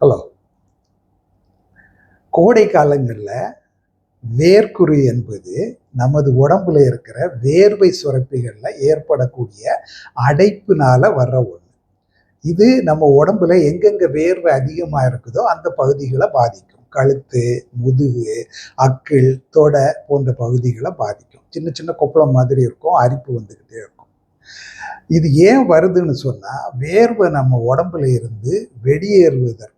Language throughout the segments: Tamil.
ஹலோ கோடை காலங்களில் வேர்க்குரு என்பது நமது உடம்புல இருக்கிற வேர்வை சுரப்பிகளில் ஏற்படக்கூடிய அடைப்புனால வர்ற ஒன்று இது நம்ம உடம்புல எங்கெங்கே வேர்வை அதிகமாக இருக்குதோ அந்த பகுதிகளை பாதிக்கும். கழுத்து முதுகு அக்கிள் தொடை போன்ற பகுதிகளை பாதிக்கும். சின்ன சின்ன கொப்பளம் மாதிரி இருக்கும் அரிப்பு வந்துக்கிட்டே இருக்கும். இது ஏன் வருதுன்னு சொன்னால் வேர்வை நம்ம உடம்புல இருந்து வெளியேறுவதற்கு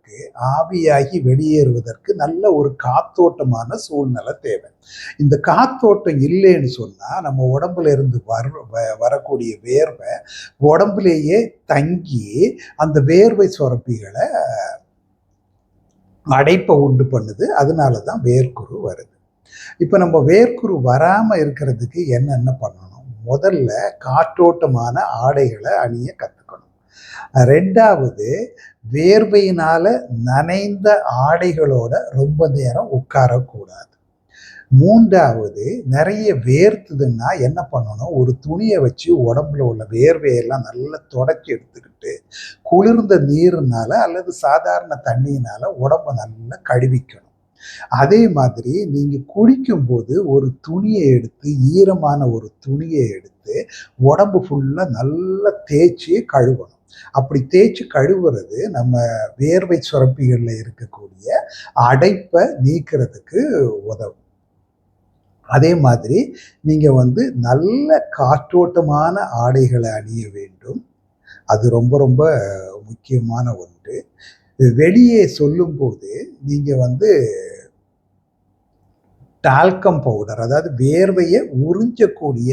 ஆவியாகி வெளியேறுவதற்கு நல்ல ஒரு காத்தோட்டமான சூழ்நிலை தேவை. இந்த காத்தோட்டம் இல்லைன்னு சொன்னால் நம்ம உடம்புல இருந்து வர வ- வரக்கூடிய வேர்வை உடம்புலேயே தங்கி அந்த வேர்வை சுரப்பிகளை அடைப்பை உண்டு பண்ணுது. அதனால தான் வேர்க்குரு வருது. இப்போ நம்ம வேர்க்குரு வராமல் இருக்கிறதுக்கு என்னென்ன பண்ணணும்? முதல்ல காற்றோட்டமான ஆடைகளை அணிய கற்றுக்கணும் ரெண்டாவது வேர்வையினால் நனைந்த ஆடைகளோட ரொம்ப நேரம் உட்காரக்கூடாது. மூன்றாவது நிறைய வேர்த்துதுன்னா என்ன பண்ணணும்? ஒரு துணியை வச்சு உடம்புல உள்ள வேர்வையெல்லாம் நல்லா தொடச்சி எடுத்துக்கிட்டு குளிர்ந்த நீர்னால அல்லது சாதாரண தண்ணியினால உடம்ப நல்லா கழுவிக்கணும். அதே மாதிரி நீங்கள் குளிக்கும்போது ஒரு துணியை எடுத்து ஈரமான ஒரு துணியை எடுத்து உடம்பு ஃபுல்லாக நல்லா தேய்ச்சி கழுவணும். அப்படி தேய்ச்சி கழுவுறது நம்ம வேர்வை சுரப்பிகளில் இருக்கக்கூடிய அடைப்பை நீக்கிறதுக்கு உதவும். அதே மாதிரி நீங்கள் வந்து நல்ல காற்றோட்டமான ஆடைகளை அணிய வேண்டும். அது ரொம்ப ரொம்ப முக்கியமான ஒன்று. வெளியே சொல்லும்போது நீங்கள் வந்து டால்கம் பவுடர் அதாவது வேர்வையை உறிஞ்சக்கூடிய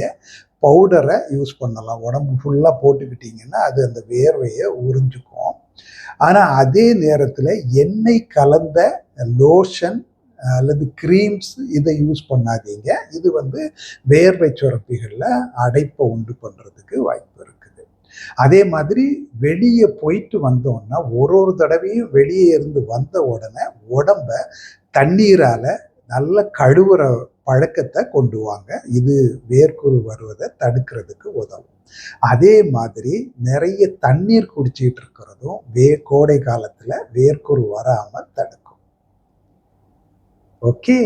பவுடரை யூஸ் பண்ணலாம். உடம்பு ஃபுல்லாக போட்டுக்கிட்டிங்கன்னா அது அந்த வேர்வையை உறிஞ்சுக்கும். ஆனால் அதே நேரத்தில் எண்ணெய் கலந்த லோஷன் அல்லது க்ரீம்ஸ் இதை யூஸ் பண்ணாதீங்க. இது வந்து வேர்வை சுரப்பிகளில் அடைப்பை உண்டு பண்ணுறதுக்கு வாய்ப்பு இருக்குது. அதே மாதிரி வெளியே போயிட்டு வந்தோன்னா ஒரு ஒரு தடவையும் வெளியே இருந்து வந்த உடனே உடம்ப தண்ணீரால் நல்ல கழுவுற பழக்கத்தை கொண்டு வாங்க. இது வேர்க்குரு வருவதை தடுக்கிறதுக்கு உதவும். அதே மாதிரி நிறைய தண்ணீர் குடிச்சிட்டு இருக்கிறதும் வே கோடை காலத்தில் வேர்க்குரு வராமல் தடுக்கும். ஓகே?